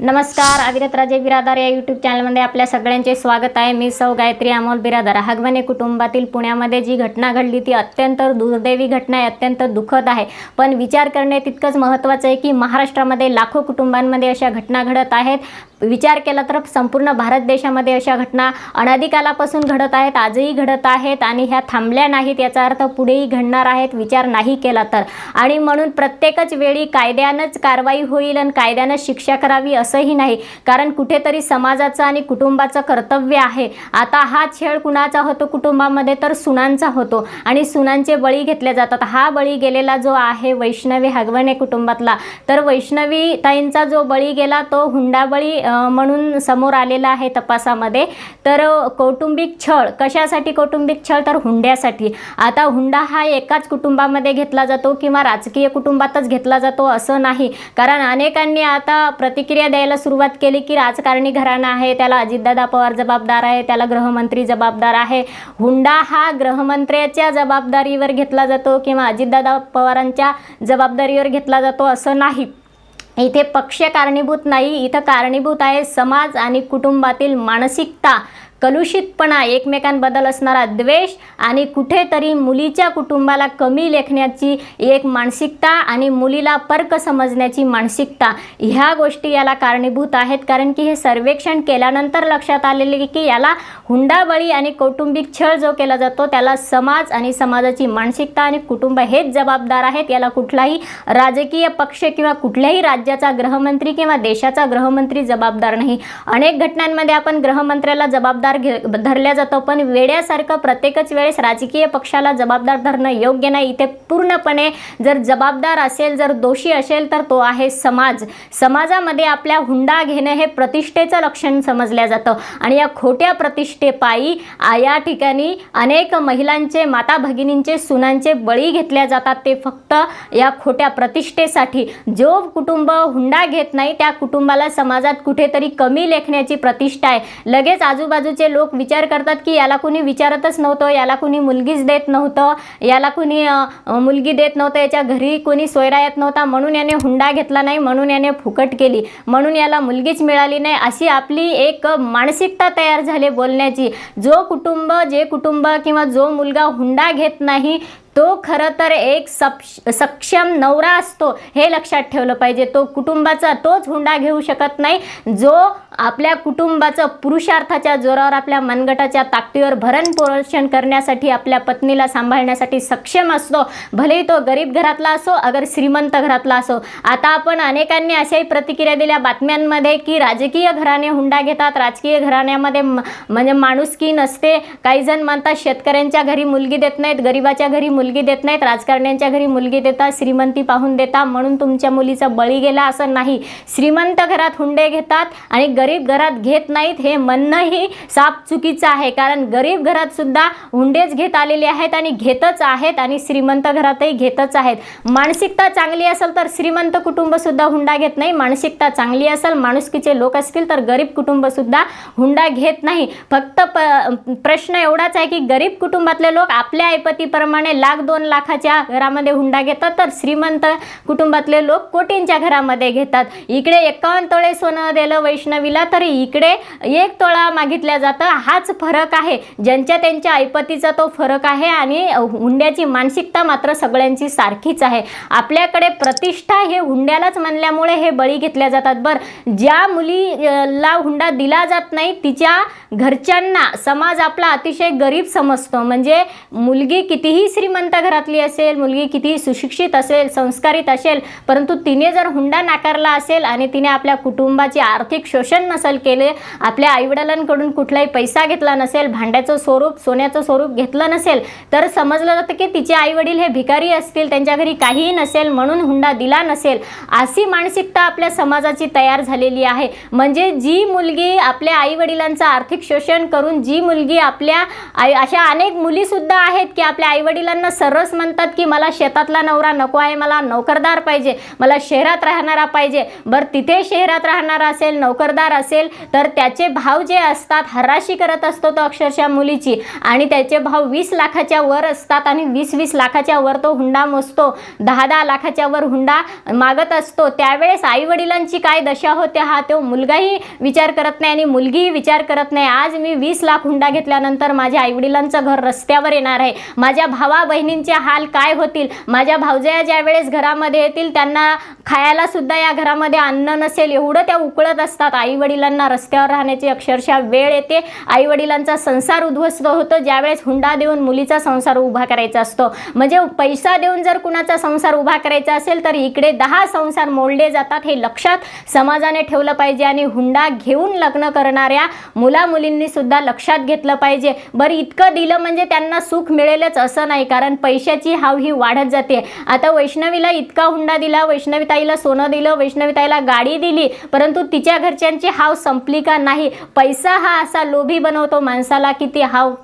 नमस्कार अविरत राजे बिरादार या यूट्यूब चॅनलमध्ये आपल्या सगळ्यांचे स्वागत आहे. मी सौ गायत्री अमोल बिरादार. हगवणे कुटुंबातील पुण्यामध्ये जी घटना घडली ती अत्यंत दुर्दैवी घटना आहे अत्यंत दुःखद आहे. पण विचार करणे तितकंच महत्त्वाचं आहे की महाराष्ट्रामध्ये लाखो कुटुंबांमध्ये अशा घटना घडत आहेत. विचार केला तर संपूर्ण भारत देशामध्ये अशा घटना अनादिकालापासून घडत आहेत आजही घडत आहेत आणि ह्या थांबल्या नाहीत याचा अर्थ पुढेही घडणार आहेत विचार नाही केला तर. आणि म्हणून प्रत्येकच वेळी कायद्यानंच कारवाई होईल आणि कायद्यानं शिक्षा करावी असंही नाही. कारण कुठेतरी समाजाचं आणि कुटुंबाचं कर्तव्य आहे. आता हा छेड कुणाचा होतो? कुटुंबामध्ये तर सुनांचा होतो. आणि सुनांचे बळी घेतले जातात. हा बळी गेलेला जो आहे वैष्णवी हगवणे कुटुंबातला तर वैष्णवी ताईंचा जो बळी गेला तो हुंडाबळी म्हणून समोर आलेला आहे तपासामध्ये. तर कौटुंबिक छळ. कशासाठी कौटुंबिक छळ? तर हुंड्यासाठी. आता हुंडा हा एकाच कुटुंबामध्ये घेतला जातो किंवा राजकीय कुटुंबातच घेतला जातो असं नाही. कारण अनेकांनी आता प्रतिक्रिया द्यायला सुरुवात केली की राजकारणी घराणं आहे त्याला अजितदादा पवार जबाबदार आहे त्याला गृहमंत्री जबाबदार आहे. हुंडा हा गृहमंत्र्याच्या जबाबदारीवर घेतला जातो किंवा अजितदादा पवारांच्या जबाबदारीवर घेतला जातो असं नाही. इथे पक्ष कारणीभूत नाही. इथं कारणीभूत आहे समाज आणि कुटुंबातील मानसिकता. कलुषितपणा एकमेकांबद्दल असणारा द्वेष आणि कुठेतरी मुलीच्या कुटुंबाला कमी लेखण्याची एक मानसिकता आणि मुलीला पर्क समजण्याची मानसिकता ह्या गोष्टी याला कारणीभूत आहेत. कारण की हे सर्वेक्षण केल्यानंतर लक्षात आलेले की याला हुंडाबळी आणि कौटुंबिक छळ जो केला जातो त्याला समाज आणि समाजाची मानसिकता आणि कुटुंब हेच जबाबदार आहेत. याला कुठलाही राजकीय पक्ष किंवा कुठल्याही राज्याचा गृहमंत्री किंवा देशाचा गृहमंत्री जबाबदार नाही. अनेक घटनांमध्ये आपण गृहमंत्र्याला जबाबदार घे धरल्या जातो. पण वेड्यासारखं प्रत्येकच वेळेस राजकीय पक्षाला जबाबदार धरणं योग्य नाही. इथे पूर्णपणे जर जबाबदार असेल जर दोषी असेल तर तो आहे समाज. समाजामध्ये आपल्या हुंडा घेणं हे प्रतिष्ठेचं लक्षण समजलं जातं. आणि या खोट्या प्रतिष्ठेपायी या ठिकाणी अनेक महिलांचे माता भगिनींचे सुनांचे बळी घेतल्या जातात. ते फक्त या खोट्या प्रतिष्ठेसाठी. जो कुटुंब हुंडा घेत नाही त्या कुटुंबाला समाजात कुठेतरी कमी लेखण्याची प्रतिष्ठा आहे. लगेच आजूबाजूचे लोक विचार करतात की याला कुणी विचारतच नव्हतं याला कुणी मुलगीच देत नव्हतं याला कुणी मुलगी देत नव्हतं याच्या घरी कोणी सोयरा येत नव्हता म्हणून याने हुंडा घेतला नाही म्हणून याने फुकट केली म्हणून याला मुलगीच मिळाली नाही अशी आपली एक मानसिकता तयार झाली बोलण्याची. जो कुटुंब जे कुटुंब किंवा जो मुलगा हुंडा घेत नाही तो खरं तर एक सप सक्षम नवरा असतो हे लक्षात ठेवलं पाहिजे. तो कुटुंबाचा तोच हुंडा घेऊ शकत नाही जो आपल्या कुटुंबाचं पुरुषार्थाच्या जोरावर आपल्या मनगटाच्या ताकदीवर भरण पोषण करण्यासाठी आपल्या पत्नीला सांभाळण्यासाठी सक्षम असतो. भलेही तो गरीब घरातला असो अगर श्रीमंत घरातला असो. आता आपण अनेकांनी अशाही प्रतिक्रिया दिल्या बातम्यांमध्ये की राजकीय घराणे हुंडा घेतात राजकीय घराण्यामध्ये म्हणजे माणुसकी नसते. काही जण म्हणतात शेतकऱ्यांच्या घरी मुलगी देत नाहीत गरिबाच्या घरी मुलगी मुलगी देत नाहीत. राजकारण्यांच्या घरी मुलगी देतात श्रीमंती पाहून देता म्हणून तुमच्या मुलीचा बळी गेला असं नाही. श्रीमंत घरात हुंडे घेतात आणि गरीब घरात घेत नाहीत हे म्हणणंही साप चुकीचं आहे. कारण गरीब घरात सुद्धा हुंडेच घेत आलेले आहेत आणि घेतच आहेत आणि श्रीमंत घरातही घेतच आहेत. मानसिकता चांगली असेल तर श्रीमंत कुटुंबसुद्धा हुंडा घेत नाही. मानसिकता चांगली असेल माणुसकीचे लोक असतील तर गरीब कुटुंबसुद्धा हुंडा घेत नाही. फक्त प प्रश्न एवढाच आहे की गरीब कुटुंबातले लोक आपल्या ऐपतीप्रमाणे लाख दोन लाखाच्या घरामध्ये हुंडा घेतात तर श्रीमंत कुटुंबातले लोक कोटींच्या घरामध्ये घेतात. इकडे एकावन्न तोळे सोनं दिलं वैष्णवीला तर इकडे एक तोळा मागितल्या जातं. हाच फरक आहे. ज्यांच्या त्यांच्या ऐपतीचा तो फरक आहे आणि हुंड्याची मानसिकता मात्र सगळ्यांची सारखीच आहे. आपल्याकडे प्रतिष्ठा हे हुंड्यालाच म्हणल्यामुळे हे बळी घेतल्या जातात बरं. ज्या मुलीला हुंडा दिला जात नाही तिच्या घरच्यांना समाज आपला अतिशय गरीब समजतो. म्हणजे मुलगी कितीही श्रीमंत घरातली असेल मुलगी कितीही सुशिक्षित असेल संस्कारित असेल परंतु तिने जर हुंडा नाकारला असेल आणि तिने आपल्या कुटुंबाचे आर्थिक शोषण नसेल केले आपल्या आईवडिलांकडून कुठलाही पैसा घेतला नसेल भांड्याचं स्वरूप सोन्याचं स्वरूप घेतलं नसेल तर समजलं जातं की तिचे आईवडील हे भिकारी असतील त्यांच्या घरी काहीही नसेल म्हणून हुंडा दिला नसेल. अशी मानसिकता आपल्या समाजाची तयार झालेली आहे. म्हणजे जी मुलगी आपल्या आईवडिलांचं आर्थिक शोषण करून जी मुलगी आपल्या आई अशा अनेक मुलीसुद्धा आहेत की आपल्या आईवडिलांना लग्न सर्वच म्हणतात की मला शेतातला नवरा नको आहे मला नोकरदार पाहिजे मला शहरात राहणारा पाहिजे. बरं तिथे शहरात राहणारा असेल नोकरदार असेल तर त्याचे भाव जे असतात हराशी करत असतो तो अक्षरशः मुलीची. आणि त्याचे भाव वीस लाखाच्या वर असतात आणि वीस वीस लाखाच्या वर तो हुंडा मोजतो. दहा दहा लाखाच्या वर हुंडा मागत असतो. त्यावेळेस आई वडिलांची काय दशा होते हा तो मुलगाही विचार करत नाही आणि मुलगीही विचार करत नाही. आज मी वीस लाख हुंडा घेतल्यानंतर माझ्या आईवडिलांचं घर रस्त्यावर येणार आहे. माझ्या भावा बहिणींचे हाल काय होतील? माझ्या भावजया ज्या वेळेस घरामध्ये येतील त्यांना खायला सुद्धा या घरामध्ये अन्न नसेल. एवढं त्या उकळत असतात. आई वडिलांना रस्त्यावर राहण्याची अक्षरशः वेळ येते. आई वडिलांचा संसार उद्ध्वस्त होतो. ज्यावेळेस हुंडा देऊन मुलीचा संसार उभा करायचा असतो. म्हणजे पैसा देऊन जर कुणाचा संसार उभा करायचा असेल तर इकडे दहा संसार मोडले जातात हे लक्षात समाजाने ठेवलं पाहिजे आणि हुंडा घेऊन लग्न करणाऱ्या मुला मुलींनी सुद्धा लक्षात घेतलं पाहिजे. बरं इतकं दिलं म्हणजे त्यांना सुख मिळेलच असं नाही. कारण पैशाची हाव ही वाढत जाते. आता वैष्णवीला इतका हुंडा दिला वैष्णवीताईला सोनं दिलं वैष्णवीताईला गाडी दिली परंतु तिच्या घरच्यांची हाव संपली का नाही? पैसा हा असा लोभी बनवतो माणसाला की ती हाव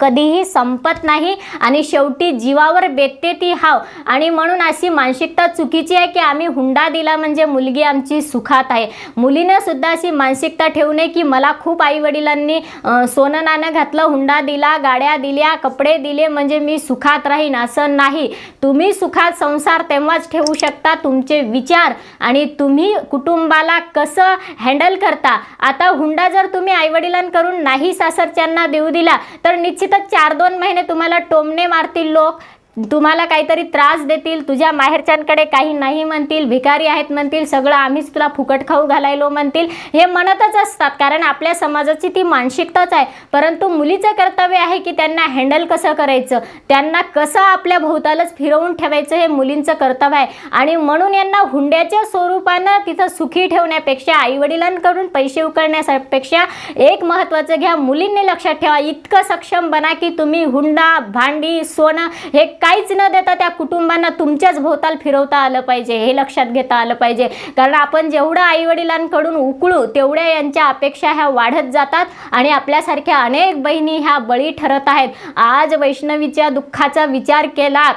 कधीही संपत नाही आणि शेवटी जीवावर बेतते ती हाव. आणि म्हणून अशी मानसिकता चुकीची आहे की आम्ही हुंडा दिला म्हणजे मुलगी आमची सुखात आहे. मुलीनं सुद्धा अशी मानसिकता ठेवू नये की मला खूप आई वडिलांनी सोनं नाणं घातलं हुंडा दिला गाड्या दिल्या कपडे दिले म्हणजे मी सुखात राहीन. असं नाही. तुम्ही सुखात संसार तेव्हाच ठेवू शकता तुमचे विचार आणि तुम्ही कुटुंबाला कसं हँडल करता? आता हुंडा जर तुम्ही आईवडिलांकडून नाही सासरच्यांना देऊ दिला तर निश्चितच चार दोन महिने तुम्हाला टोमणे मारतील लोक. तुम्हाला काहीतरी त्रास देतील तुझ्या माहेरच्यांकडे काही नाही म्हणतील भिकारी आहेत म्हणतील सगळं आम्हीच तुला फुकट खाऊ घालायलो म्हणतील हे म्हणतच असतात. कारण आपल्या समाजाची ती मानसिकताच आहे. परंतु मुलीचं कर्तव्य आहे की त्यांना हँडल कसं करायचं? त्यांना कसं आपल्या भोवतालच फिरवून ठेवायचं हे मुलींचं कर्तव्य आहे. आणि म्हणून यांना हुंड्याच्या स्वरूपानं तिथं सुखी ठेवण्यापेक्षा आईवडिलांकडून पैसे उकळण्यापेक्षा एक महत्त्वाचं घ्या. मुलींनी लक्षात ठेवा इतकं सक्षम बना की तुम्ही हुंडा भांडी सोनं हे काहीच न देता त्या कुटुंबांना तुमच्याच भोवताल फिरवता आलं पाहिजे हे लक्षात घेता आलं पाहिजे. कारण आपण जेवढं आईवडिलांकडून उकळू तेवढ्या यांच्या अपेक्षा ह्या वाढत जातात आणि आपल्यासारख्या अनेक बहिणी ह्या बळी ठरत आहेत. आज वैष्णवीच्या दुःखाचा विचार केला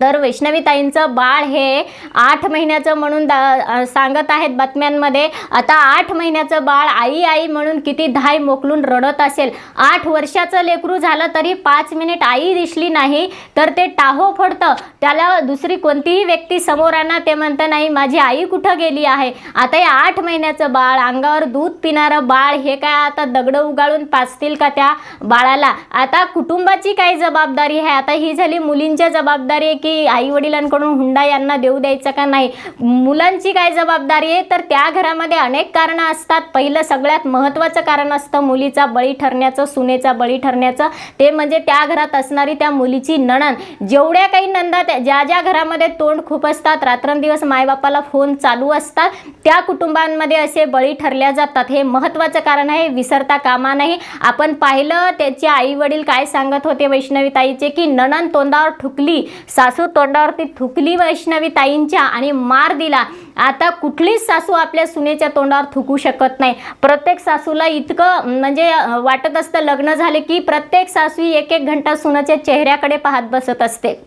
तर वैष्णवीताईंचं बाळ हे आठ महिन्याचं म्हणून दा सांगत आहेत बातम्यांमध्ये. आता आठ महिन्याचं बाळ आई आई म्हणून किती धाय मोकलून रडत असेल. आठ वर्षाचं लेकरू झालं तरी पाच मिनिट आई दिसली नाही तर ते टाहो फोडतं. त्याला दुसरी कोणतीही व्यक्ती समोर आणा ते म्हणतं नाही माझी आई कुठं गेली आहे? आता हे आठ महिन्याचं बाळ अंगावर दूध पिणारं बाळ हे काय आता दगडं उगाळून पाचतील का त्या बाळाला? आता कुटुंबाची काय जबाबदारी आहे? आता ही झाली मुलींच्या जबाबदारी की आई वडिलांकडून हुंडा यांना देऊ द्यायचा का नाही? मुलांची काय जबाबदारी आहे? तर त्या घरामध्ये अनेक कारणं असतात. पहिलं सगळ्यात महत्त्वाचं कारण असतं मुलीचा बळी ठरण्याचं सुनेचा बळी ठरण्याचं. ते म्हणजे त्या घरात असणारी त्या मुलीची नणन. जेवढ्या काही नंदा त्या ज्या ज्या घरामध्ये तोंड खूप असतात रात्रंदिवस मायबापाला फोन चालू असतात त्या कुटुंबांमध्ये असे बळी ठरल्या जातात. हे महत्त्वाचं कारण आहे. विसरता कामा नाही. आपण पाहिलं त्याचे आई वडील काय सांगत होते वैष्णवी ताईचे की नणन तोंडावर ठुकली सासू तोंडावरती थुकली वैष्णवी ताईंच्या आणि मार दिला. आता कुठलीच सासू आपल्या सुनेच्या तोंडावर थुकू शकत नाही. प्रत्येक सासूला इतकं म्हणजे वाटत असतं लग्न झाले की प्रत्येक सासू एक एक घंटा सुनाच्या चेहऱ्याकडे पाहत बसत असते.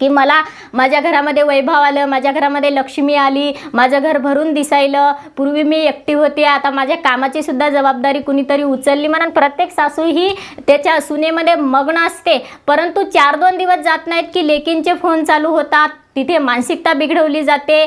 की मला माझ्या घरामध्ये वैभव आलं माझ्या घरामध्ये लक्ष्मी आली माझं घर भरून दिसायलं. पूर्वी मी एकटी होती आता माझ्या कामाची सुद्धा जबाबदारी कुणीतरी उचलली म्हणून प्रत्येक सासू ही त्याच्या सुनेमध्ये मग्न असते. परंतु चार दोन दिवस जात नाहीत की लेकींचे फोन चालू होतात तिथे मानसिकता बिघडवली जाते.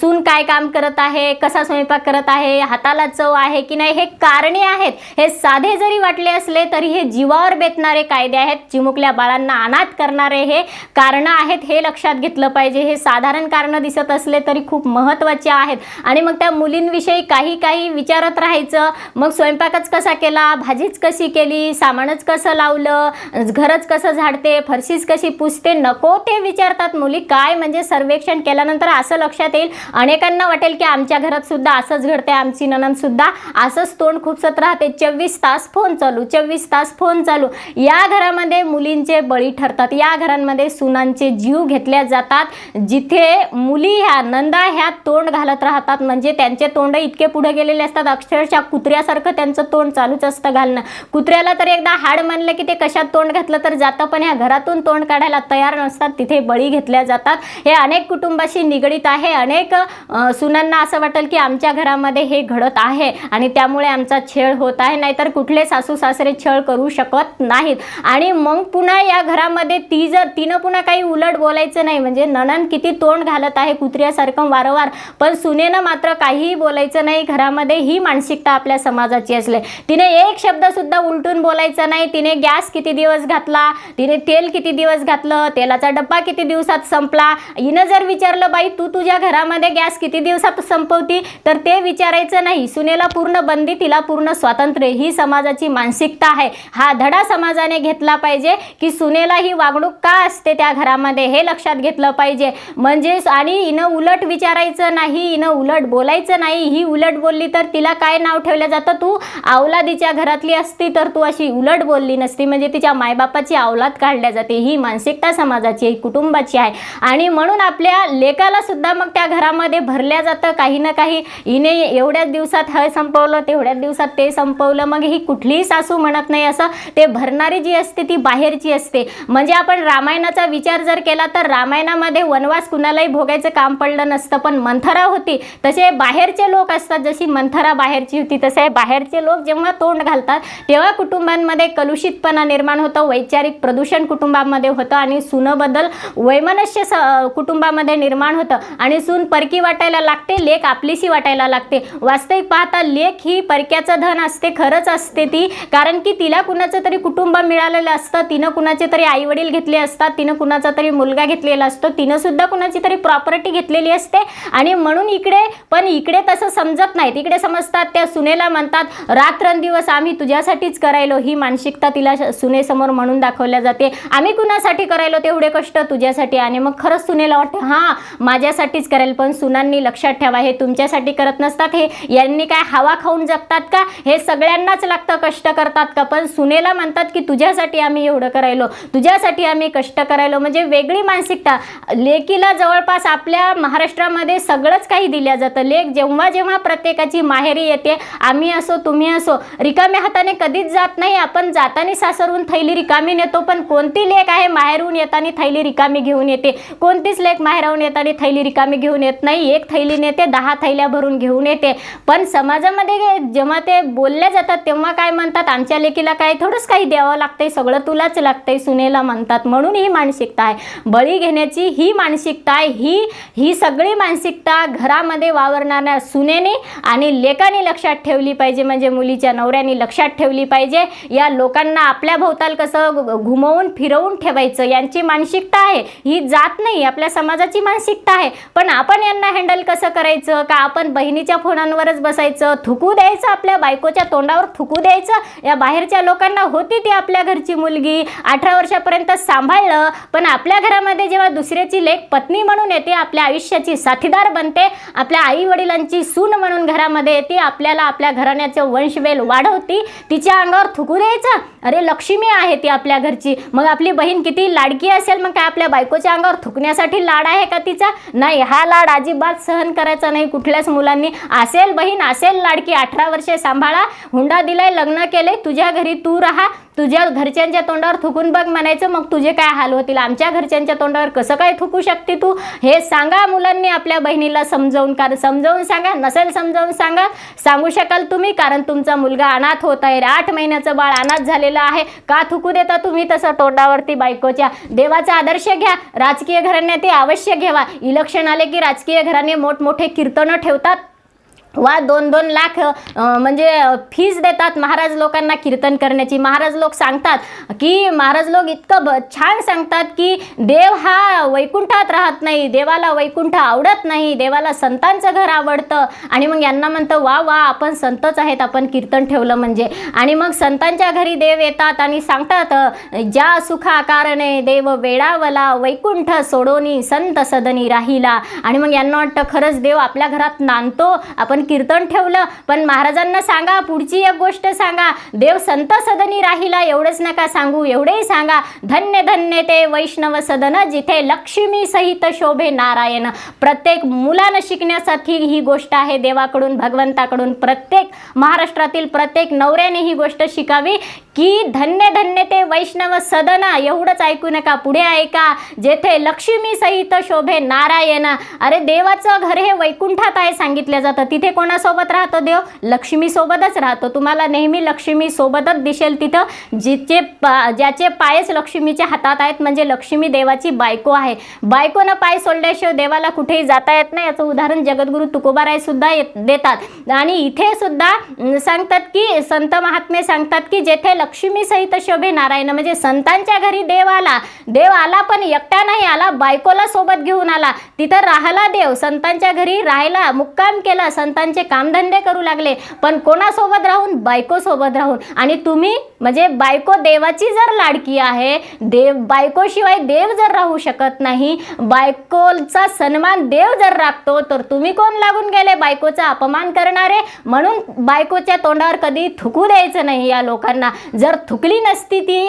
सून काय काम करत आहे कसा स्वयंपाक करत आहे हाताला चव आहे की नाही हे कारणे आहेत. हे साधे जरी वाटले असले तरी हे जीवावर बेतणारे कायदे आहेत. चिमुकल्या बाळांना अनाथ करणारे हे कारणं आहेत हे लक्षात घेतलं पाहिजे. हे साधारण कारणं दिसत असले तरी खूप महत्त्वाचे आहेत. आणि मग त्या मुलींविषयी काही काही विचारत राहायचं. मग स्वयंपाकच कसा केला भाजीच कशी केली सामानच कसं लावलं घरच कसं झाडते फरशीच कशी पुसते नको ते विचारतात मुली. काय म्हणजे सर्वेक्षण केल्यानंतर असं लक्षात येईल. अनेकांना वाटेल की आमच्या घरात सुद्धा असंच घडते आमची ननंद सुद्धा असंच तोंड खुपसत राहते. चोवीस तास फोन चालू चोवीस तास फोन चालू. या घरामध्ये मुलींचे बळी ठरतात. या घरांमध्ये सुनांचे जीव घेतल्या जातात. जिथे मुली ह्या नंदा ह्या तोंड घालत राहतात म्हणजे त्यांचे तोंड इतके पुढे गेलेले असतात अक्षरशः कुत्र्यासारखं त्यांचं तोंड चालूच असतं घालणं. कुत्र्याला तर एकदा हाड मानलं की ते कशात तोंड घातलं तर जातं पण ह्या घरातून तोंड काढायला तयार नसतात. तिथे बळी घेतल्या जातात. हे अनेक कुटुंबाशी निगडीत आहे. अनेक सुनांना असं वाटेल की आमच्या घरामध्ये हे घडत आहे आणि त्यामुळे आमचा छळ होत आहे. नाहीतर कुठले सासू सासरे छळ करू शकत नाहीत. आणि मग पुन्हा या घरामध्ये ती जर तिनं पुन्हा काही उलट बोलायचं नाही. म्हणजे नणन किती तोंड घालत आहे कुत्र्यासारखं वारंवार. पण सुनेनं मात्र काहीही बोलायचं नाही. घरामध्ये ही मानसिकता आपल्या समाजाची असले. तिने एक शब्दसुद्धा उलटून बोलायचं नाही. तिने गॅस किती दिवस घातला? तिने तेल किती दिवस घातलं? तेलाचा डब्बा किती दिवसात संपला? हिनं जर विचारलं बाई तू तुझ्या घरामध्ये गॅस किती दिवसात संपवती? तर ते विचारायचं नाही. सुनेला पूर्ण बंदी तिला पूर्ण स्वातंत्र्य. ही समाजाची मानसिकता आहे. हा धडा समाजाने घेतला पाहिजे की सुनेला ही वागणूक का असते त्या घरामध्ये हे लक्षात घेतलं पाहिजे. म्हणजे आणि हिनं उलट विचारायचं नाही हिनं उलट बोलायचं नाही. ही उलट बोलली तर तिला काय नाव ठेवलं जातं? तू अवलादीच्या घरातली असती तर तू अशी उलट बोलली नसती. म्हणजे तिच्या मायबापाची अवलाद काढल्या जाते. ही मानसिकता समाजाची कुटुंबाची आहे. आणि म्हणून आपल्या लेकाला सुद्धा मग त्या घरामध्ये भरल्या जातं. काही ना काही हिने एवढ्याच दिवसात हे संपवलं तेवढ्याच दिवसात ते संपवलं. मग ही कुठलीही सासू म्हणत नाही असं ते भरणारी जी असते ती बाहेरची असते. म्हणजे आपण रामायणाचा विचार जर केला तर रामायणामध्ये वनवास कुणालाही भोगायचं काम पडलं नसतं. पण मंथरा होती. तसे बाहेरचे लोक असतात. जशी मंथरा बाहेरची होती तसे बाहेरचे लोक जेव्हा तोंड घालतात तेव्हा कुटुंबांमध्ये कलुषितपणा निर्माण होतं वैचारिक प्रदूषण कुटुंबामध्ये होतं आणि सुनबद्दल वैमनस्य स कुटुंबामध्ये निर्माण होतं. आणि सून परकी वाटायला लागते लेख आपलीशी वाटायला लागते. वास्तविक पाहता लेख ही परक्याचं धन असते खरंच असते ती. कारण की तिला कुणाचं तरी कुटुंब मिळालेलं असतं तिनं कुणाचे तरी आईवडील घेतले असतात तिनं कुणाचा तरी मुलगा घेतलेला असतो तिनं सुद्धा कुणाची तरी प्रॉपर्टी घेतलेली असते. आणि म्हणून इकडे पण इकडे तसं समजत नाही इकडे समजतात त्या सुनेला म्हणतात रात्रंदिवस आम्ही तुझ्यासाठीच करायलो ही मानसिकता तिला सुनेसमोर म्हणून दाखवल्या जाते. आम्ही कुणासाठी करायलो तेवढे कष्ट? तुझ्यासाठी. आणि मग खरंच सुनेला वाटते हां माझ्यासाठीच करेल पण सुनांनी लक्षात ठेवा हे तुमच्यासाठी करत नसतात हे यांनी काय हवा खाऊन जगतात का? हे सगळ्यांनाच लागतं कष्ट करतात का? पण सुनेला म्हणतात की तुझ्यासाठी आम्ही एवढं करायलो तुझ्यासाठी आम्ही कष्ट करायलो. म्हणजे वेगळी मानसिकता. लेकीला जवळपास आपल्या महाराष्ट्रामध्ये सगळंच काही दिल्या जातं. लेख जेव्हा जेव्हा प्रत्येकाची माहेरी येते आम्ही असो तुम्ही असो. रिकाम्या हाताने कधीच जात नाही. आपण जाताना सासरून थैली रिकामी नेतो पण कोणती लेख आहे माहेरून येताना थैली रिकामी घेऊन येते? कोण कोणतीच लेख माहेराहून येताना थैली रिकामी घेऊन येत नाही एक थैली नेते दहा थैल्या भरून घेऊन येते. पण समाजामध्ये जेव्हा ते बोलल्या जातात तेव्हा काय म्हणतात? आमच्या लेकीला काय थोडंच काही द्यावं लागतंय सगळं तुलाच लागतंय सुनेला म्हणतात. म्हणून ही मानसिकता आहे. बळी घेण्याची ही मानसिकता आहे. ही ही सगळी मानसिकता घरामध्ये वावरणाऱ्या सुनेने आणि लेकाने लक्षात ठेवली पाहिजे. म्हणजे मुलीच्या नवऱ्याने लक्षात ठेवली पाहिजे. या लोकांना आपल्या भोवताल कसं घुमवून फिरवून ठेवायचं? यांची मानसिकता आहे. ही जात नाही. आपल्या समाजाची मानसिकता आहे. पण आपण यांना हँडल कसं करायचं? का आपण बहिणीच्या फोनांवरच बसायचं? थुकू द्यायचं आपल्या बायकोच्या तोंडावर थुकू द्यायचं? या बाहेरच्या लोकांना होती ती आपल्या घरची मुलगी. अठरा वर्षापर्यंत सांभाळलं. पण आपल्या घरामध्ये जेव्हा दुसऱ्याची लेख पत्नी म्हणून येते आपल्या आयुष्याची साथीदार बनते. आपल्या आई वडिलांची सून म्हणून घरामध्ये येते. आपल्याला आपल्या घराण्याचं वंशवेल वाढवती. तिच्या अंगावर थुकू द्यायचं? अरे लक्ष्मी आहे ती आपल्या घरची. मग आपली बहीण किती लाडकी असेल? मग काय आपल्या बायकोच्या अंगावर करण्यासाठी लाड आहे का तिचा? नाही हा लाड अजिबात सहन करायचा नाही. कुठल्याच मुलांनी असेल बहीण असेल लाडकी अठरा वर्षे सांभाळा. हुंडा दिलाय लग्न केले तुझ्या घरी तू राहा. तुझ्या घरच्यांच्या तोंडावर थुकून बघ म्हणायचं मग तुझे काय हाल होतील? आमच्या घरच्यांच्या तोंडावर कसं काय थुकू शकते तू? हे सांगा मुलांनी आपल्या बहिणीला समजावून कारण समजावून सांगा नसेल समजावून सांगा सांगू शकाल तुम्ही कारण तुमचा मुलगा अनाथ होत आहे आठ महिन्याचं बाळ अनाथ झालेलं आहे. का थुकू देता तुम्ही तसं तोंडावरती बायकोच्या? देवाचा आदर्श घ्या राजकीय घराण्या ते अवश्य घ्यावा इलेक्शन आले की राजकीय घराणे मोठमोठे कीर्तनं ठेवतात. वा दोन दोन लाख म्हणजे फीज देतात महाराज लोकांना कीर्तन करण्याची. महाराज लोक सांगतात की महाराज लोक इतकं ब छान सांगतात की देव हा वैकुंठात राहत नाही देवाला वैकुंठ आवडत नाही देवाला संतांचं घर आवडतं. आणि मग यांना म्हणतं वा वा आपण संतच आहेत आपण कीर्तन ठेवलं म्हणजे. आणि मग संतांच्या घरी देव येतात आणि सांगतात ज्या ज्या सुखाकारणे देव वेळावला वैकुंठ सोडोनी संत सदनी राहिला. आणि मग यांना वाटतं खरंच देव आपल्या घरात नांदतो आपण कीर्तन ठेवलं. पण महाराजांना सांगा पुढची एक गोष्ट सांगा. देव संत सदनी राहिला एवढंच नका सांगू एवढेही सांगा. धन्य धन्य ते वैष्णव सदन जिथे लक्ष्मी सहित शोभे नारायण. प्रत्येक मुलानं शिकण्यासाठी ही गोष्ट आहे. देवाकडून भगवंताकडून प्रत्येक महाराष्ट्रातील प्रत्येक नवऱ्याने ही गोष्ट शिकावी. की धन्य धन्य ते वैष्णव सदन एवढंच ऐकू नका पुढे ऐका. जेथे लक्ष्मी सहित शोभे नारायण. अरे देवाचं घर हे वैकुंठात आहे सांगितलं जातं. तिथे कोणासोबत राहतो देव? लक्ष्मीसोबतच राहतो. तुम्हाला नेहमी लक्ष्मीसोबतच दिसेल तिथं जिचे पा ज्याचे पायच लक्ष्मीच्या हातात आहेत म्हणजे लक्ष्मी देवाची बायको आहे. बायकोनं पाय सोडल्याशिवाय देवाला कुठेही जाता येत नाही. याचं उदाहरण जगद्गुरू तुकोबाराय सुद्धा येत देतात. आणि इथे सुद्धा सांगतात की संत महात्मे सांगतात की जेथे लक्ष्मी सहित शोभे नारायण. म्हणजे संतांच्या घरी देव आला. देव आला पण एकटा नाही आला बायकोला सोबत घेऊन आला. तिथं राहिला देव. संतांच्या घरी राहायला मुक्काम केला. संतांचे कामधंदे करू लागले. पण कोणासोबत राहून? बायकोसोबत राहून. आणि तुम्ही? म्हणजे बायको देवाची जर लाडकी आहे देव बायकोशिवाय देव जर राहू शकत नाही बायकोचा सन्मान देव जर राखतो तर तुम्ही कोण लागून गेले? बायकोचा अपमान करणारे? म्हणून बायकोच्या तोंडावर कधी थुकू द्यायचं नाही या लोकांना. जर थुकली नसती ती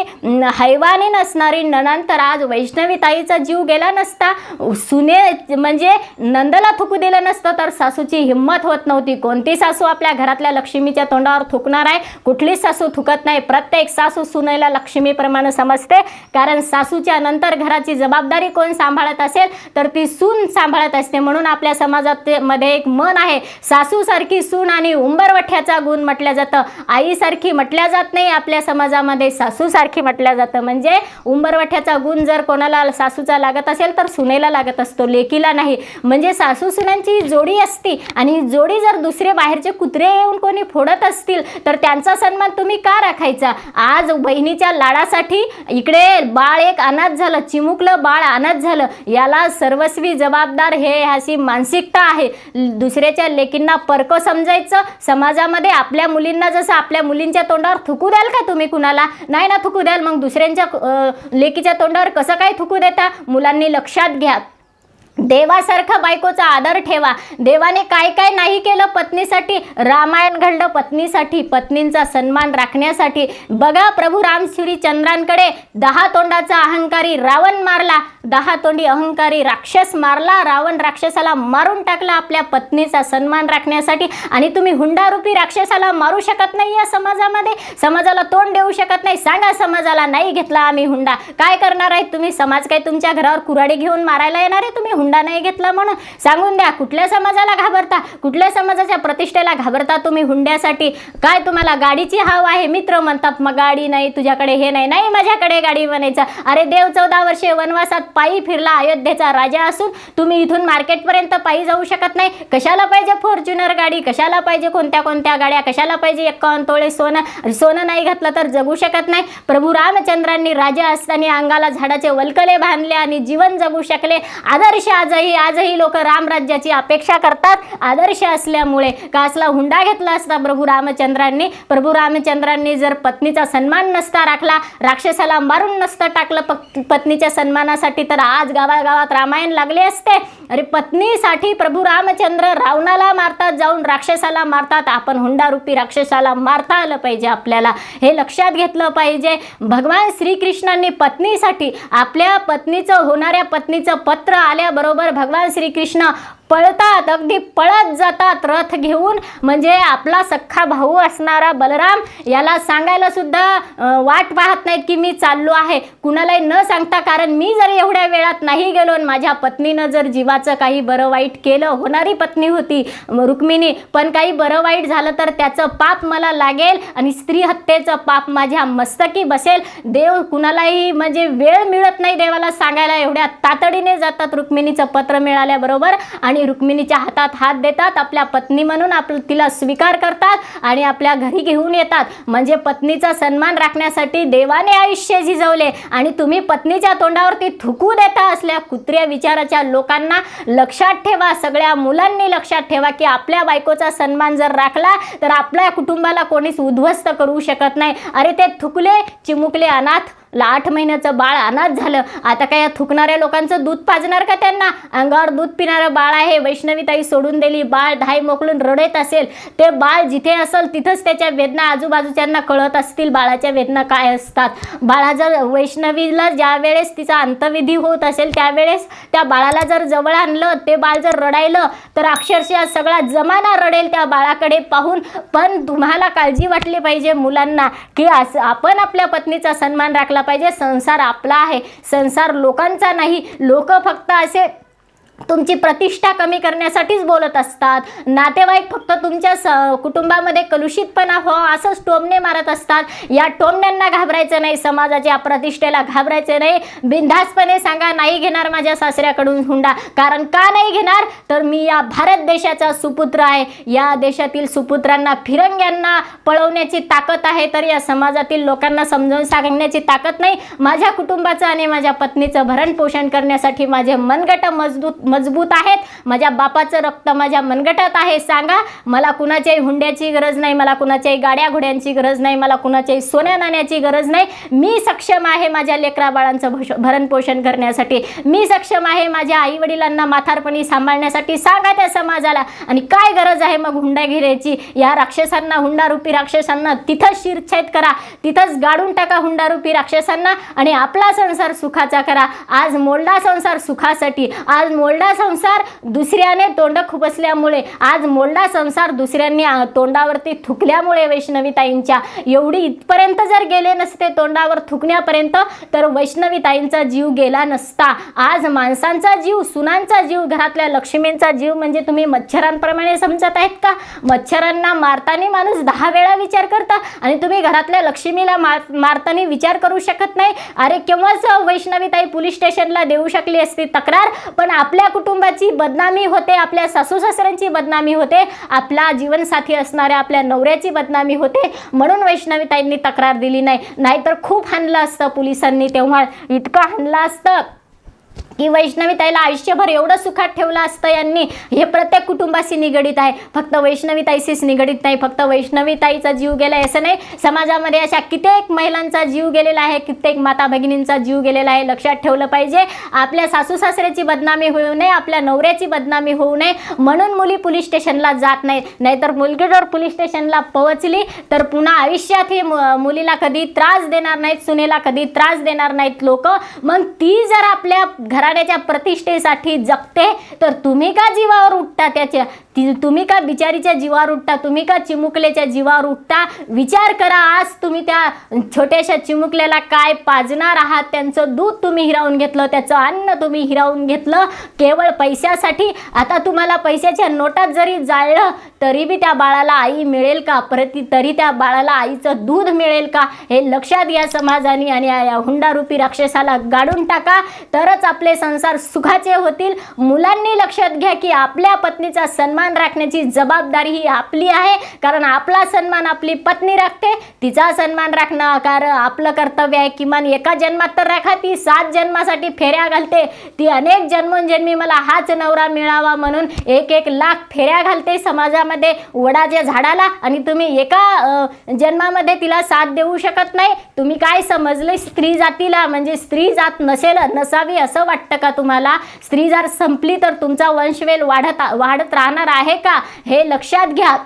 हैवानी नसणारी नणंद तर आज वैष्णवी ताईचा जीव गेला नसता. सुने म्हणजे नंदला थुकू दिलं नसतं तर सासूची हिंमत होत नव्हती. कोणती सासू आपल्या घरातल्या लक्ष्मीच्या तोंडावर थुकणार आहे? कुठलीच सासू थुकत नाही? प्रत्येक सासू सुनेला लक्ष्मीप्रमाणे समजते. कारण सासूच्या नंतर घराची जबाबदारी कोण सांभाळत असेल तर ती सून सांभाळत असते. म्हणून आपल्या समाजात मध्ये एक मन आहे. सासूसारखी सून आणि उंबरवठ्याचा गुण म्हटलं जातं. आईसारखी म्हटल्या जात नाही आपल्या समाजामध्ये सासूसारखी म्हटलं जातं. म्हणजे उंबरवठ्याचा गुण जर कोणाला सासूचा लागत असेल तर सुनेला लागत असतो लेकीला नाही. म्हणजे सासू सुनांची जोडी असती आणि जोडी जर दुसरे बाहेरचे कुत्रे येऊन कोणी फोडत असतील तर त्यांचा सन्मान तुम्ही का राखायचा? आज बहिणीच्या लाडासाठी इकडे बाळ एक अनाथ झालं चिमुकलं बाळ अनाथ झालं. याला सर्वस्वी जबाबदार हे अशी मानसिकता आहे. दुसऱ्याच्या लेकींना परक समजायचं समाजामध्ये आपल्या मुलींना जसं आपल्या मुलींच्या तोंडावर थुकू द्याल का तुम्ही कुणाला? नाही ना थुकू द्याल. मग दुसऱ्यांच्या लेकीच्या तोंडावर कसं काय थुकू देता? मुलांनी लक्षात घ्या. देवासारखा बायकोचा आदर ठेवा. देवाने काय काय नाही केलं पत्नीसाठी? रामायण घडलं पत्नीसाठी. पत्नींचा सन्मान राखण्यासाठी. बघा प्रभू रामश्री चंद्रांकडे दहा तोंडाचा अहंकारी रावण मारला. दहा तोंडी अहंकारी राक्षस मारला. रावण राक्षसाला मारून टाकला आपल्या पत्नीचा सन्मान राखण्यासाठी. आणि तुम्ही हुंडारूपी राक्षसाला मारू शकत नाही या समाजामध्ये. समाजाला तोंड देऊ शकत नाही. सांगा समाजाला नाही घेतला आम्ही हुंडा. काय करणार आहे तुम्ही? समाज काय तुमच्या घरावर कुराडी घेऊन मारायला येणार आहे तुम्ही? हुंडा नाही घेतला म्हणून सांगून द्या कुठल्या समाजाला घाबरता? कुठल्या समाजाच्या प्रतिष्ठेला घाबरता तुम्ही हुंड्यासाठी? काय तुम्हाला गाडीची हाव आहे? मित्र म्हणतात मग गाडी नाही तुझ्याकडे हे नाही. नाही माझ्याकडे गाडी म्हणायचं. अरे देव चौदा वर्षे वनवासात पायी फिरला अयोध्येचा राजा असून तुम्ही इथून मार्केटपर्यंत पायी जाऊ शकत नाही. कशाला पाहिजे फॉर्च्युनर गाडी? कशाला पाहिजे कोणत्या कोणत्या गाड्या? कशाला पाहिजे एकावन्न तोळे सोनं? सोनं नाही घातलं तर जगू शकत नाही. प्रभू रामचंद्रांनी राजा असताना अंगाला झाडाचे वलकले बांधले आणि जीवन जगू शकले. आदर्श आजही आजही लोक रामराज्याची अपेक्षा करतात. आदर्श असल्यामुळे कासला हुंडा घेतला असता प्रभू रामचंद्रांनी. प्रभू रामचंद्रांनी जर पत्नीचा सन्मान नसता राखला राक्षसाला मारून नसतं टाकलं पत्नीच्या सन्मानासाठी तर आज गावागावात रामायण लागले असते. अरे पत्नीसाठी प्रभू रामचंद्र रावणाला मारतात जाऊन राक्षसाला मारतात. आपण हुंडारूपी राक्षसाला मारता आलं पाहिजे आपल्याला. हे लक्षात घेतलं पाहिजे. भगवान श्रीकृष्णांनी पत्नीसाठी आपल्या पत्नीचं होणाऱ्या पत्नीचं पत्र आल्याबरोबर भगवान श्रीकृष्ण पळतात अगदी पळत जातात रथ घेऊन. म्हणजे आपला सख्खा भाऊ असणारा बलराम याला सांगायला सुद्धा वाट पाहत नाहीत की मी चाललो आहे. कुणालाही न सांगता कारण मी जर एवढ्या वेळात नाही गेलो माझ्या पत्नीनं जर जीवाचं काही बरं वाईट केलं होणारी पत्नी होती रुक्मिणी. पण काही बरं वाईट झालं तर त्याचं पाप मला लागेल आणि स्त्री हत्येचं पाप माझ्या मस्तकी बसेल. देव कुणालाही म्हणजे वेळ मिळत नाही देवाला सांगायला. एवढ्या तातडीने जातात रुक्मिणीचं पत्र मिळाल्याबरोबर आणि आई रुक्मिणीच्या हातात हात देतात आपल्या पत्नी म्हणून आप तिला स्वीकार करतात आणि आपल्या घरी घेऊन येतात. म्हणजे पत्नीचा सन्मान राखण्यासाठी देवाने आयुष्य झिजवले आणि तुम्ही पत्नीच्या तोंडावरती थुकू देता असल्या कुत्र्या विचाराच्या लोकांना लक्षात ठेवा. सगळ्या मुलांनी लक्षात ठेवा की आपल्या बायकोचा सन्मान जर राखला तर आपल्या कुटुंबाला कोणीच उद्ध्वस्त करू शकत नाही. अरे ते थुकले चिमुकले अनाथ आठ महिन्याचं बाळ अनाथ झालं. आता काय या थुकणाऱ्या लोकांचं दूध पाजणार का त्यांना? अंगावर दूध पिणारं बाळ आहे. वैष्णवीताई सोडून दिली. बाळ धाय मोकळून रडत असेल. ते बाळ जिथे असेल तिथंच त्याच्या वेदना आजूबाजूच्यांना कळत असतील. बाळाच्या वेदना काय असतात? बाळा जर वैष्णवीला ज्या वेळेस तिचा अंतविधी होत असेल त्यावेळेस त्या बाळाला जर जवळ आणलं ते बाळ जर रडायलं तर अक्षरशः सगळा जमाना रडेल त्या बाळाकडे पाहून. पण तुम्हाला काळजी वाटली पाहिजे मुलांना की असं आपण आपल्या पत्नीचा सन्मान राखला पाहिजे. संसार आपला आहे. संसार लोकांचा नाही. लोक फक्त असे तुमची प्रतिष्ठा कमी करण्यासाठीच बोलत असतात. नातेवाईक फक्त तुमच्या स कुटुंबामध्ये कलुषितपणा हो असंच टोमणे मारत असतात. या टोमण्यांना घाबरायचं नाही समाजाच्या प्रतिष्ठेला घाबरायचं नाही. बिनधास्तपणे सांगा नाही घेणार माझ्या सासऱ्याकडून हुंडा. कारण का नाही घेणार? तर मी या भारत देशाचा सुपुत्र आहे. या देशातील सुपुत्रांना फिरंग्यांना पळवण्याची ताकद आहे तर या समाजातील लोकांना समजावून सांगण्याची ताकद नाही. माझ्या कुटुंबाचं आणि माझ्या पत्नीचं भरणपोषण करण्यासाठी माझे मनगट मजबूत मजबूत आहेत. माझ्या बापाचं रक्त माझ्या मनगटात आहे. सांगा मला कुणाच्याही हुंड्याची गरज नाही मला कुणाच्याही गाड्या घोड्यांची गरज नाही मला कुणाच्याही सोन्या नाण्याची गरज नाही. मी सक्षम आहे माझ्या लेकरा बाळांचं भरणपोषण करण्यासाठी. मी सक्षम आहे माझ्या आईवडिलांना माथारपणी सांभाळण्यासाठी. सांगा त्या समाजाला. आणि काय गरज आहे मग हुंडा घेण्याची? या राक्षसांना हुंडारूपी राक्षसांना तिथंच शिरछेद करा. तिथंच गाडून टाका हुंडारूपी राक्षसांना. आणि आपला संसार सुखाचा करा. आज मोलडा संसार सुखासाठी. आज मोलडा संसार दुसऱ्याने तोंड खुपसल्यामुळे आज मोलडा संसार दुसऱ्यांनी तोंडावरती थुकल्यामुळे वैष्णवीताईंच्या. एवढी इथपर्यंत जर गेले नसते तोंडावर थुकण्यापर्यंत तर वैष्णवीताईंचा जीव गेला नसता. आज माणसांचा जीव सुनांचा जीव घरातल्या लक्ष्मींचा जीव म्हणजे तुम्ही मच्छरांप्रमाणे समजत आहेत का? मच्छरांना मारताना माणूस दहा वेळा विचार करता आणि तुम्ही घरातल्या लक्ष्मीला मार मारताना विचार करू शकत नाही. अरे केव्हाच वैष्णवीताई पोलीस स्टेशनला देऊ शकली असती तक्रार पण आपल्या आपल्या कुटुंबाची बदनामी होते आपल्या सासू सासऱ्यांची बदनामी होते आपला जीवनसाथी असणाऱ्या आपल्या नवऱ्याची बदनामी होते. म्हणून वैष्णवीताईंनी तक्रार दिली नाही. नाहीतर खूप हाणलं असतं पोलिसांनी तेव्हा इतकं हाणलं असतं. की वैष्णवी ताईला आयुष्यभर एवढं सुखात ठेवलं असतं यांनी. हे प्रत्येक कुटुंबाशी निगडीत आहे. फक्त वैष्णवी ताईशीच निगडीत नाही. फक्त वैष्णवी ताईचा जीव गेला आहे असं नाही. समाजामध्ये अशा कित्येक महिलांचा जीव गेलेला आहे. कित्येक माता भगिनींचा जीव गेलेला आहे. लक्षात ठेवलं पाहिजे. आपल्या सासू सासऱ्याची बदनामी होऊ नये. आपल्या नवऱ्याची बदनामी होऊ नये. म्हणून मुली पोलीस स्टेशनला जात नाही नाहीतर मुलगी जर पोलीस स्टेशनला पोहोचली तर पुन्हा आयुष्यात ही मुलीला कधी त्रास देणार नाहीत सुनेला कधी त्रास देणार नाहीत लोक. मग ती जर आपल्या घराण्याच्या प्रतिष्ठेसाठी जगते तर तुम्ही का जीवावर उठता त्याच्या? ती तुम्ही का बिचारीच्या जीवावर उठता? तुम्ही का चिमुकल्याच्या जीवावर उठता? विचार करा आज तुम्ही त्या छोट्याशा चिमुकल्याला काय पाजणार आहात? त्यांचं दूध तुम्ही हिरावून घेतलं त्याचं अन्न तुम्ही हिरावून घेतलं केवळ पैशासाठी. आता तुम्हाला पैशाच्या नोटात जरी जाळलं तरी बी त्या बाळाला आई मिळेल का? प्रति तरी त्या बाळाला आईचं दूध मिळेल का? हे लक्षात घ्या समाजाने आणि या या हुंडारूपी राक्षसाला गाडून टाका. तरच आपले संसार सुखाचे होतील. मुलांनी लक्षात घ्या की आपल्या पत्नीचा सन्मान राखण्याची जबाबदारी ही आपली आहे. कारण आपला सन्मान आपली पत्नी राखते. तिचा सन्मान राखणं कारण आपलं कर्तव्य आहे. किमान एका जन्मात तर राखा ती सात जन्मासाठी फेऱ्या घालते. ती अनेक जन्मोजन्मी मला हाच नवरा मिळावा म्हणून एक एक लाख फेऱ्या घालते समाजामध्ये वडाच्या झाडाला. आणि तुम्ही एका जन्मामध्ये तिला साथ देऊ शकत नाही. तुम्ही काय समजले स्त्री जातीला? म्हणजे स्त्री जात नसेल नसावी असं वाटतं का तुम्हाला? स्त्री जर संपली तर तुमचा वंशवेल वाढत वाढत राहणार आहे का? हे लक्षात घ्या.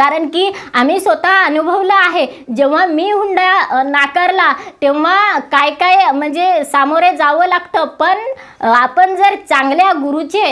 कारण की आम्ही स्वतः अनुभवलं आहे जेव्हा मी हुंडा नाकारला तेव्हा काय काय म्हणजे सामोरे जावं लागतं. पण आपण जर चांगल्या गुरुचे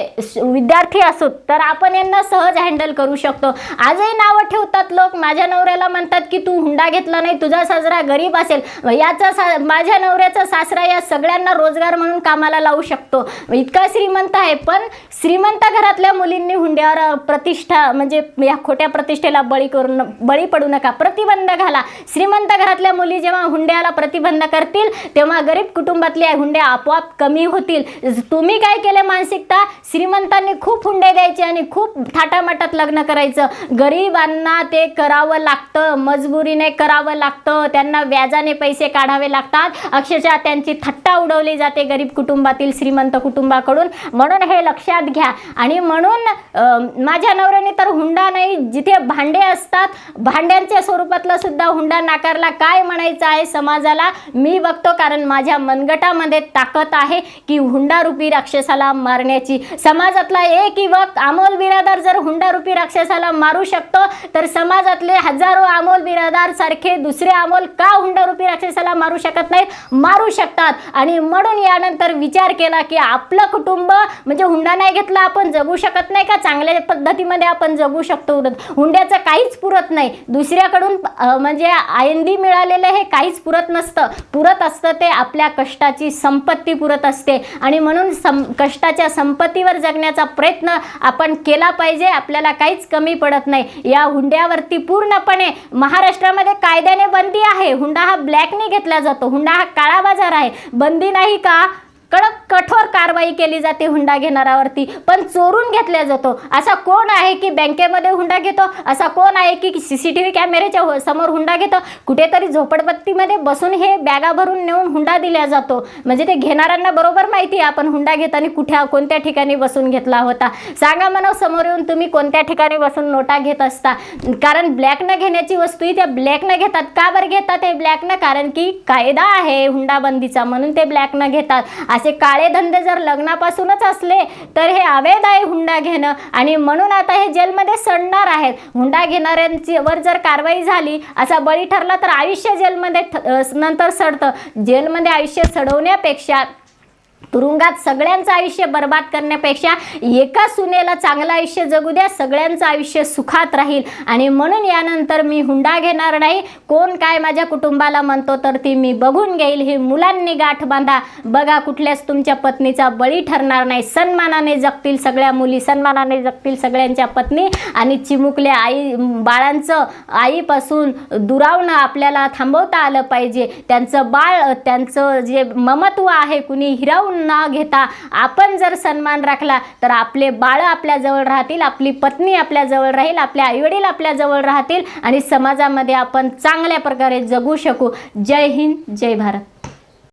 विद्यार्थी असू तर आपण यांना सहज हँडल करू शकतो. आजही नावं ठेवतात लोक माझ्या नवऱ्याला म्हणतात की तू हुंडा घेतला नाही तुझा साजरा गरीब असेल. याचा सा माझ्या नवऱ्याचा सासरा या सगळ्यांना रोजगार म्हणून कामाला लावू शकतो. इतका श्रीमंत आहे पण श्रीमंत घरातल्या मुलींनी हुंड्यावर प्रतिष्ठा म्हणजे या खोट्या प्रतिष्ठेला हुंड्याला बळी करून बळी पडू नका. प्रतिबंध घाला. श्रीमंत घरातल्या मुली जेव्हा हुंड्याला प्रतिबंध करतील तेव्हा गरीब कुटुंबातले हुंडे आपोआप कमी होतील. तुम्ही काय केले मानसिकता? श्रीमंतांनी खूप हुंडे द्यायचे आणि खूप थाटामाटात लग्न करायचं. गरीबांना ते करावं लागतं. मजबुरीने करावं लागतं. त्यांना व्याजाने पैसे काढावे लागतात. अक्षरशः त्यांची थट्टा उडवली जाते गरीब कुटुंबातील श्रीमंत कुटुंबाकडून. म्हणून हे लक्षात घ्या. आणि म्हणून माझ्या नवऱ्याने तर हुंडा नाही जिथे भांडे असतात. भांड्यांच्या स्वरूपातला सुद्धा हुंडा नाकारला काय म्हणायचं आहे समाजाला? मी बघतो कारण माझ्या मनगटामध्ये ताकद आहे की हुंडारूपी राक्षसाला मारण्याची. समाजातला एक युवक अमोल बिरादार जर हुंडारूपी राक्षसाला मारू शकतो तर समाजातले हजारो अमोल बिरादार सारखे दुसरे अमोल का हुंडारूपी राक्षसाला मारू शकत नाहीत? मारू शकतात. आणि म्हणून यानंतर विचार केला की आपलं कुटुंब म्हणजे हुंडा नाही घेतला आपण जगू शकत नाही का? चांगल्या पद्धतीमध्ये आपण जगू शकतो. त्याचं काहीच पुरत नाही. दुसऱ्याकडून म्हणजे आयंदी मिळालेलं हे काहीच पुरत नसतं. पुरत असतं ते आपल्या कष्टाची संपत्ती पुरत असते. आणि म्हणून सं कष्टाच्या संपत्तीवर जगण्याचा प्रयत्न आपण केला पाहिजे आपल्याला काहीच कमी पडत नाही. या हुंड्यावरती पूर्णपणे महाराष्ट्रामध्ये कायद्याने बंदी आहे. हुंडा हा ब्लॅकने घेतला जातो. हुंडा हा काळा बाजार आहे. बंदी नाही का? कडक कठोर कारवाई केली जाते हुंडा घेणाऱ्यावरती. पण चोरून घेतला जातो. असा कोण आहे की बँकेमध्ये हुंडा घेतो? असा कोण आहे की सी सी टी व्ही कॅमेऱ्याच्या समोर हुंडा घेतो? कुठेतरी झोपडपट्टीमध्ये बसून हे बॅगा भरून नेऊन हुंडा दिला जातो. म्हणजे ते घेणाऱ्यांना बरोबर माहिती आहे आपण हुंडा घेताना कुठ्या कोणत्या ठिकाणी बसून घेतला होता. सांगा म्हणा समोर येऊन तुम्ही कोणत्या ठिकाणी बसून नोटा घेत असता? कारण ब्लॅकनं घेण्याची वस्तू ही त्या ब्लॅकनं घेतात. का बरं घेतात हे ब्लॅकनं कारण की कायदा आहे हुंडाबंदीचा म्हणून ते ब्लॅकनं घेतात. असे काळे धंदे जर लग्नापासूनच असले तर हे अवैध आहे हुंडा घेणं आणि म्हणून आता हे जेलमध्ये सडणार आहेत. हुंडा घेणाऱ्यांची वर जर कारवाई झाली असा बळी ठरला तर आयुष्य जेलमध्ये नंतर सडतं. जेलमध्ये आयुष्य सडवण्यापेक्षा तुरुंगात सगळ्यांचं आयुष्य बर्बाद करण्यापेक्षा एका सुनेला चांगलं आयुष्य जगू द्या सगळ्यांचं आयुष्य सुखात राहील. आणि म्हणून यानंतर मी हुंडा घेणार नाही. कोण काय माझ्या कुटुंबाला म्हणतो तर ती मी बघून घेईल. ही मुलांनी गाठ बांधा. बघा कुठल्याच तुमच्या पत्नीचा बळी ठरणार नाही. सन्मानाने जगतील सगळ्या मुली सन्मानाने जगतील सगळ्यांच्या पत्नी. आणि चिमुकल्या आई बाळांचं आईपासून दुरावणं आपल्याला थांबवता आलं पाहिजे. त्यांचं बाळ त्यांचं जे ममत्व आहे कुणी हिरावून न घेता आपण जर सन्मान राखला तर आपले बाळ आपल्याजवळ राहतील आपली पत्नी आपल्याजवळ राहील आपले आईवडील आपल्याजवळ राहतील आणि समाजामध्ये आपण चांगल्या प्रकारे जगू शकू. जय हिंद जय भारत.